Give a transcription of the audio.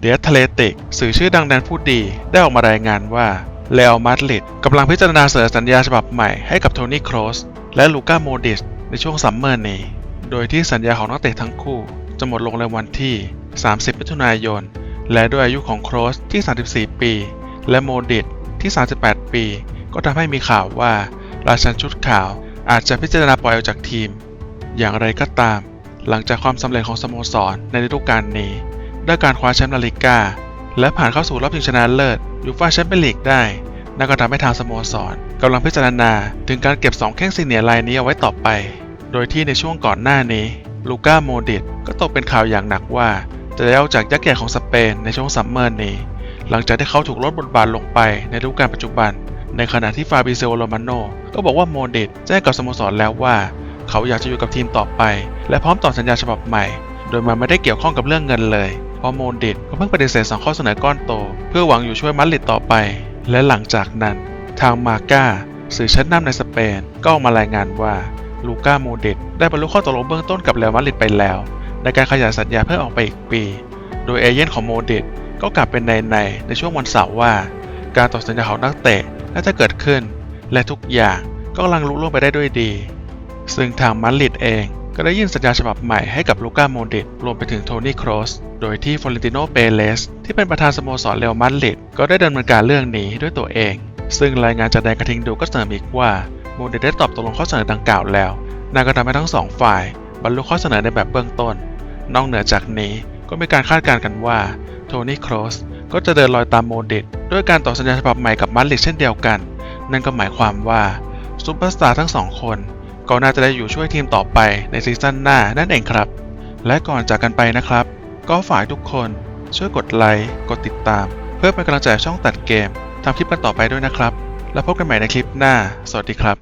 เดียทเลติกสื่อชื่อดังแดนผู้ดีได้ออกมารายงานว่าเลอมาดริดกำลังพิจารณาเสนอสัญญาฉบับใหม่ให้กับโทนี่โครสและลูก้าโมดิสในช่วงซัมเมอร์นี้ โดยที่สัญญาของนักเตะทั้งคู่จะหมดลงในวันที่ 30 มิถุนายน และด้วยอายุของโครสที่ 34 ปี และโมดิสที่ 38 ปี ก็ทำให้มีข่าวว่าราชันชุดขาวอาจจะพิจารณาปล่อยออกจากทีม อย่างไรก็ตาม หลังจากความสำเร็จของสโมสรในฤดูกาลนี้ ด้วยการคว้าแชมป์ลาลิก้าและผ่านเข้าสู่รอบชิงชนะเลิศยูฟ่าแชมเปี้ยนลีกได้ นั่นก็ทำให้ทางสโมสรกำลังพิจารณา ถึงการเก็บ 2 แข้งซีเนียร์รายนี้เอาไว้ต่อไป โดยที่ในช่วงก่อนหน้านี้ ลูก้าโมดิตก็ตกเป็นข่าวอย่างหนักว่า จะได้ออกจากยักษ์ใหญ่ของสเปนในช่วงซัมเมอร์นี้ หลังจากที่เขาถูกลดบทบาทลงไปในฤดูกาลปัจจุบัน ในขณะที่ฟาบิเซโอโรมาโนก็บอกว่าโมดิตแจ้งกับสโมสรแล้วว่า เขาอยากจะอยู่กับทีมต่อไป และพร้อมต่อสัญญาฉบับใหม่ โดยมันไม่ได้เกี่ยวข้องกับเรื่องเงินเลย พราะโมดิตก็เพิ่งปฏิเสธสองข้อเสนอก้อนโต เพื่อหวังอยู่ช่วยมาดริดต่อไป และหลังจากนั้นทางมาก้าสื่อชั้นนำในสเปน ก็ออกมารายงานว่าลูก้าโมดิตได้บรรลุข้อตกลงเบื้องต้นกับเรอัลมาดริดไปแล้ว ในการขยายสัญญาเพิ่มออกไปอีกปี โดยเอเย่นของโมดิตก็กลับเป็นในในในช่วงวันเสาร์ว่า การต่อสัญญาของนักเตะน่าจะเกิดขึ้น และทุกอย่างก็กำลังลุล่วงไปได้ด้วยดี ซึ่งทางมาดริดเอง ก็ได้ยื่นสัญญาฉบับใหม่ให้กับลูก้าโมดิตรวมไปถึงโทนี่โครสโดยที่ฟลอเรนติโนเปเรสที่เป็นประธานสโมสรเรอัลมาดริดก็ได้ดำเนินการเรื่องนี้ด้วยตัวเอง ซึ่งรายงานจากแดนกระทิงดูก็เสนออีกว่าโมดิตได้ตอบตกลงข้อเสนอดังกล่าวแล้วนั่นก็ทำให้ทั้งสองฝ่าย บรรลุข้อเสนอในแบบเบื้องต้น นอกเหนือจากนี้ก็มีการคาดการณ์กันว่าโทนี่โครสก็จะเดินรอยตามโมดิตด้วยการต่อสัญญาฉบับใหม่กับมาดริดเช่นเดียวกัน นั่นก็หมายความว่าซูเปอร์สตาร์ทั้งสองคน ก็น่าจะได้อยู่ช่วยทีมต่อไปในซีซั่นหน้านั่นเองครับ และก่อนจากกันไปนะครับ ก็ฝากทุกคนช่วยกดไลค์กดติดตาม เพื่อเป็นกำลังใจช่องตัดเกมทำคลิปกันต่อไปด้วยนะครับ แล้วพบกันใหม่ในคลิปหน้า สวัสดีครับ